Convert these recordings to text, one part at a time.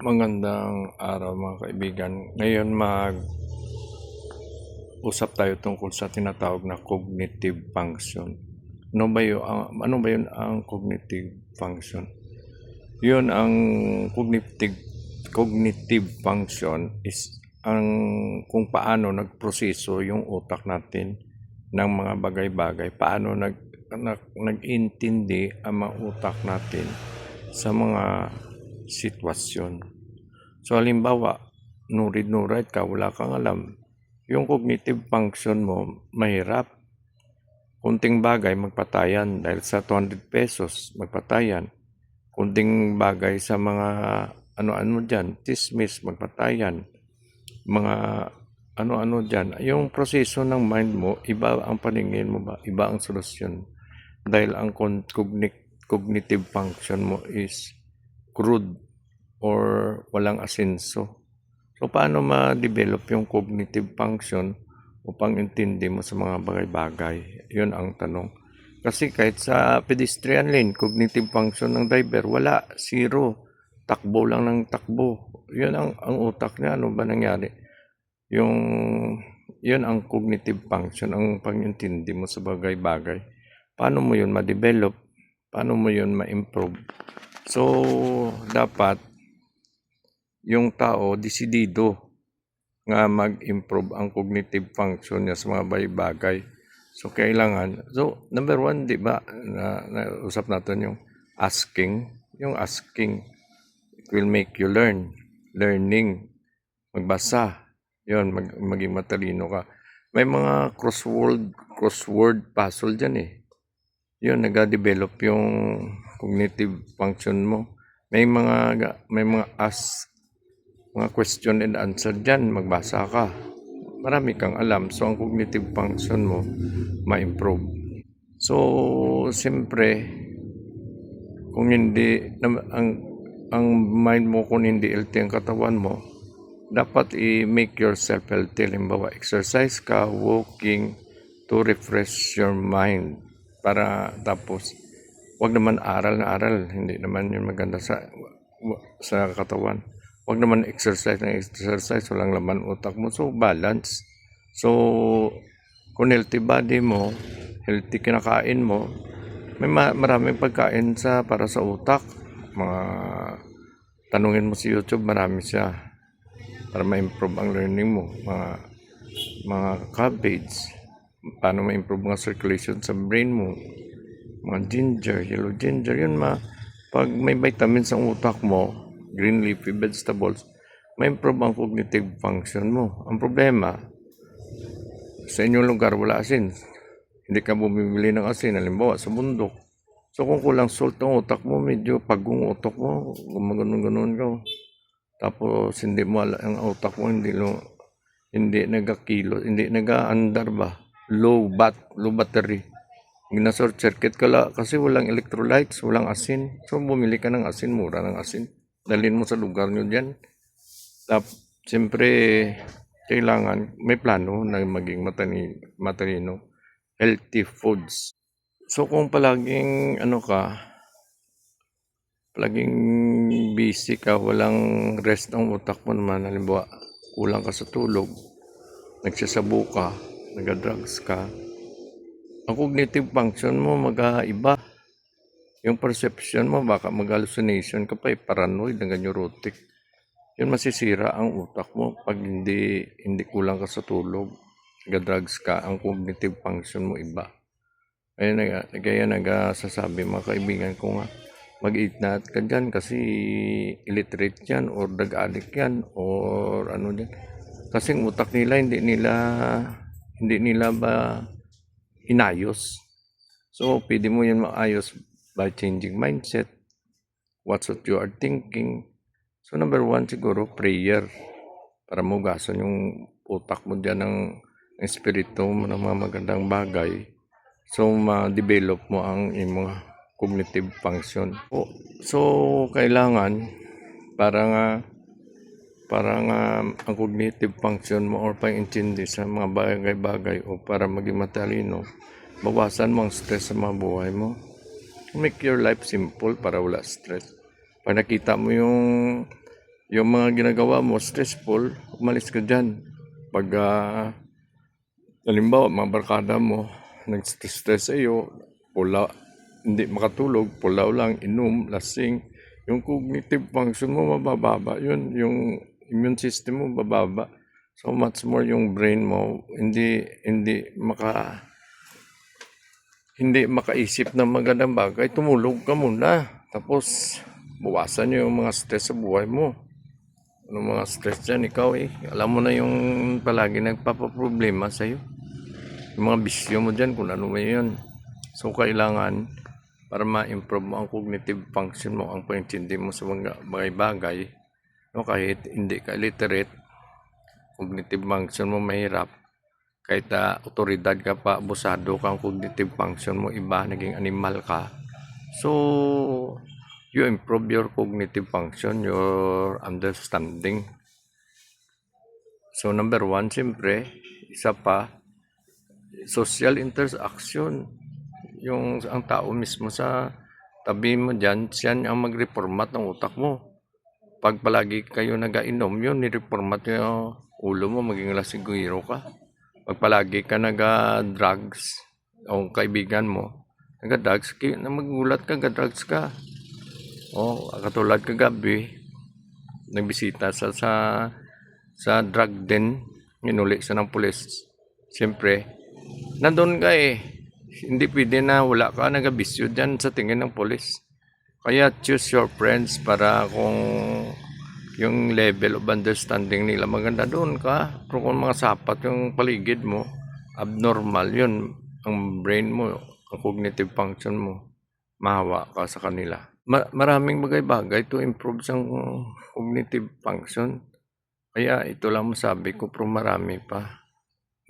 Magandang araw mga kaibigan. Ngayon mag usap tayo tungkol sa tinatawag na cognitive function. Ano ba yun, ang- ano ba yun ang cognitive function? Yun ang cognitive cognitive function is ang kung paano nagproseso yung utak natin ng mga bagay-bagay, paano nag, nag nag-intindi ang mga utak natin sa mga sitwasyon. So halimbawa, nurid-nurid ka, wala kang alam. Yung cognitive function mo, mahirap. Kunting bagay, magpatayan. Dahil sa 200 pesos, magpatayan. Kunting bagay sa mga ano-ano dyan, tismis, magpatayan. Mga ano-ano dyan. Yung proseso ng mind mo, iba ang paningin mo ba? Iba ang solusyon. Dahil ang cognitive function mo is crude or walang asenso. So, paano ma-develop yung cognitive function upang intindi mo sa mga bagay-bagay? Yun ang tanong. Kasi kahit sa pedestrian lane, cognitive function ng driver, wala, zero. Takbo lang ng takbo. Yun ang, ang utak niya. Ano ba nangyari? Yung, yun ang cognitive function, ang pangintindi mo sa bagay-bagay. Paano mo yun ma-develop? Paano mo yun ma-improve? So, dapat yung tao desidido nga mag-improve ang cognitive function niya sa mga bagay-bagay. So, kailangan, so, number one, di ba, na, nausap natin yung asking. Yung asking, it will make you learn. Learning, magbasa. Yun, mag, maging matalino ka. May mga crossword, crossword puzzle dyan eh. Yun, nag-develop yung cognitive function mo. May mga, may mga ask mga question and answer dyan, magbasa ka. Marami kang alam. So, ang cognitive function mo, ma-improve. So, siyempre, kung hindi, ang, ang mind mo kung hindi healthy ang katawan mo, dapat i-make yourself healthy. Halimbawa, exercise ka, walking, to refresh your mind. Para tapos, wag naman aral na aral. Hindi naman yun maganda sa, sa katawan. Wag naman exercise ng exercise, walang laman utak mo. So, balance. So, kung healthy body mo, healthy kinakain mo, may ma- maraming pagkain sa para sa utak. Mga tanungin mo sa YouTube, marami siya para ma-improve ang learning mo. Mga mga cabbage, paano ma-improve ang circulation sa brain mo. Mga ginger, yellow ginger, yun ma. Pag may vitamins ang utak mo, green leafy vegetables, ma-improve ang cognitive function mo. Ang problema, sa inyong lugar wala asin. Hindi ka bumibili ng asin, halimbawa sa bundok. So kung kulang salt ang utak mo, medyo pagong utak mo, gumaganon-ganon ka. Tapos hindi mo ala, ang utak mo hindi lo, hindi nagakilo, hindi nagaandar ba? Low bat, low battery. Ginasort circuit ka la, kasi walang electrolytes, walang asin. So bumili ka ng asin, mura ng asin. Dalhin mo sa lugar nyo dyan. Tap, siyempre, kailangan may plano na maging matani, matalino. Healthy foods. So kung palaging ano ka, palaging busy ka, walang rest ang utak mo naman, halimbawa, kulang ka sa tulog, nagsasabo ka, nag-drugs ka, ang cognitive function mo mag-iba. Yung perception mo, baka mag-hallucination ka pa, eh, paranoid, hanggang neurotic. Yun masisira ang utak mo pag hindi hindi kulang ka sa tulog, nag-drugs ka, ang cognitive function mo iba. Kaya, nag, kaya nagsasabi mga kaibigan ko nga, mag-eat na ka dyan kasi illiterate yan or drug-addict yan or ano dyan. Kasi ang utak nila hindi nila hindi nila ba inayos. So, pwede mo yan maayos by changing mindset, what's what you are thinking. So, number one siguro, prayer. Para mugasan yung utak mo dyan ng espiritu mo ng mga magandang bagay. So, ma-develop mo ang imong cognitive function. O, So, kailangan para nga para nga ang cognitive function mo or pang-intindi sa mga bagay-bagay o para maging matalino, bawasan mo ang stress sa mga buhay mo. Make your life simple para wala stress. Pag nakita mo yung yung mga ginagawa mo stressful, umalis ka dyan. Pag ah, halimbawa, mga barkada mo, nag-stress sa iyo, pula, hindi makatulog, pulaw lang, inom, lasing, yung cognitive function mo mabababa yun, yung immune system mo bababa. So much more yung brain mo, hindi, hindi maka, hindi makaisip ng magandang bagay, tumulog ka muna. Tapos, buwasan nyo yung mga stress sa buhay mo. Ano mga stress dyan, ikaw eh. Alam mo na yung palagi nagpapaproblema sa'yo. Yung mga bisyo mo dyan, kung ano mo yun. So, kailangan, para ma-improve mo ang cognitive function mo, ang pagintindi mo sa mga bagay-bagay, no, kahit hindi ka literate, cognitive function mo mahirap, kahit uh, otoridad ka pa, abusado ka, ang cognitive function mo iba, naging animal ka. So, you improve your cognitive function, your understanding. So, number one, siyempre, isa pa, social interaction. Yung ang tao mismo sa tabi mo dyan, siyan ang magreformat ng utak mo. Pag palagi kayo nagainom, yun, nireformat yung ulo mo, maging lasiguro ka. Pag palagi ka naga-drugs, o kaibigan mo, naga-drugs, na magulat ka, naga-drugs ka. O, katulad kagabi, nagbisita sa sa sa drug den, inuli siya ng pulis. Siyempre, nandun ka eh. Hindi pwede na wala ka nagabisyo dyan sa tingin ng pulis. Kaya choose your friends para kung yung level of understanding nila maganda doon ka. Pero kung mga sapat yung paligid mo, abnormal yun. Ang brain mo, ang cognitive function mo, mahawa ka sa kanila. Ma- maraming bagay-bagay to improve sa cognitive function. Kaya ito lang masabi ko, pero marami pa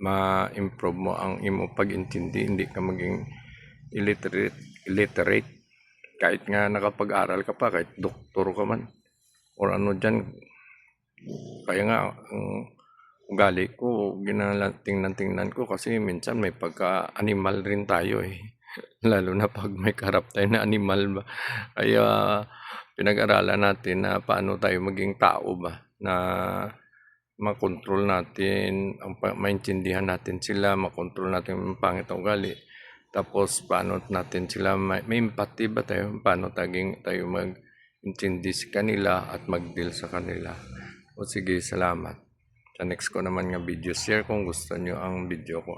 ma-improve mo ang imo pag-intindi, hindi ka maging illiterate, illiterate. Kahit nga nakapag-aral ka pa, kahit doktor ka man, or ano dyan. Kaya nga, ang ugali ko, ginalating-tingnan ko kasi minsan may pagka-animal rin tayo eh. Lalo na pag may karap tayo na animal ba. Kaya pinag-aralan natin na paano tayo maging tao ba na makontrol natin, ang maintindihan natin sila, makontrol natin yung pangit ugali. Tapos, paano natin sila, may, may empathy ba tayo? Paano taging tayo mag-intindi sa kanila at mag-deal sa kanila? O sige, salamat. Sa next ko naman nga video, share kung gusto nyo ang video ko.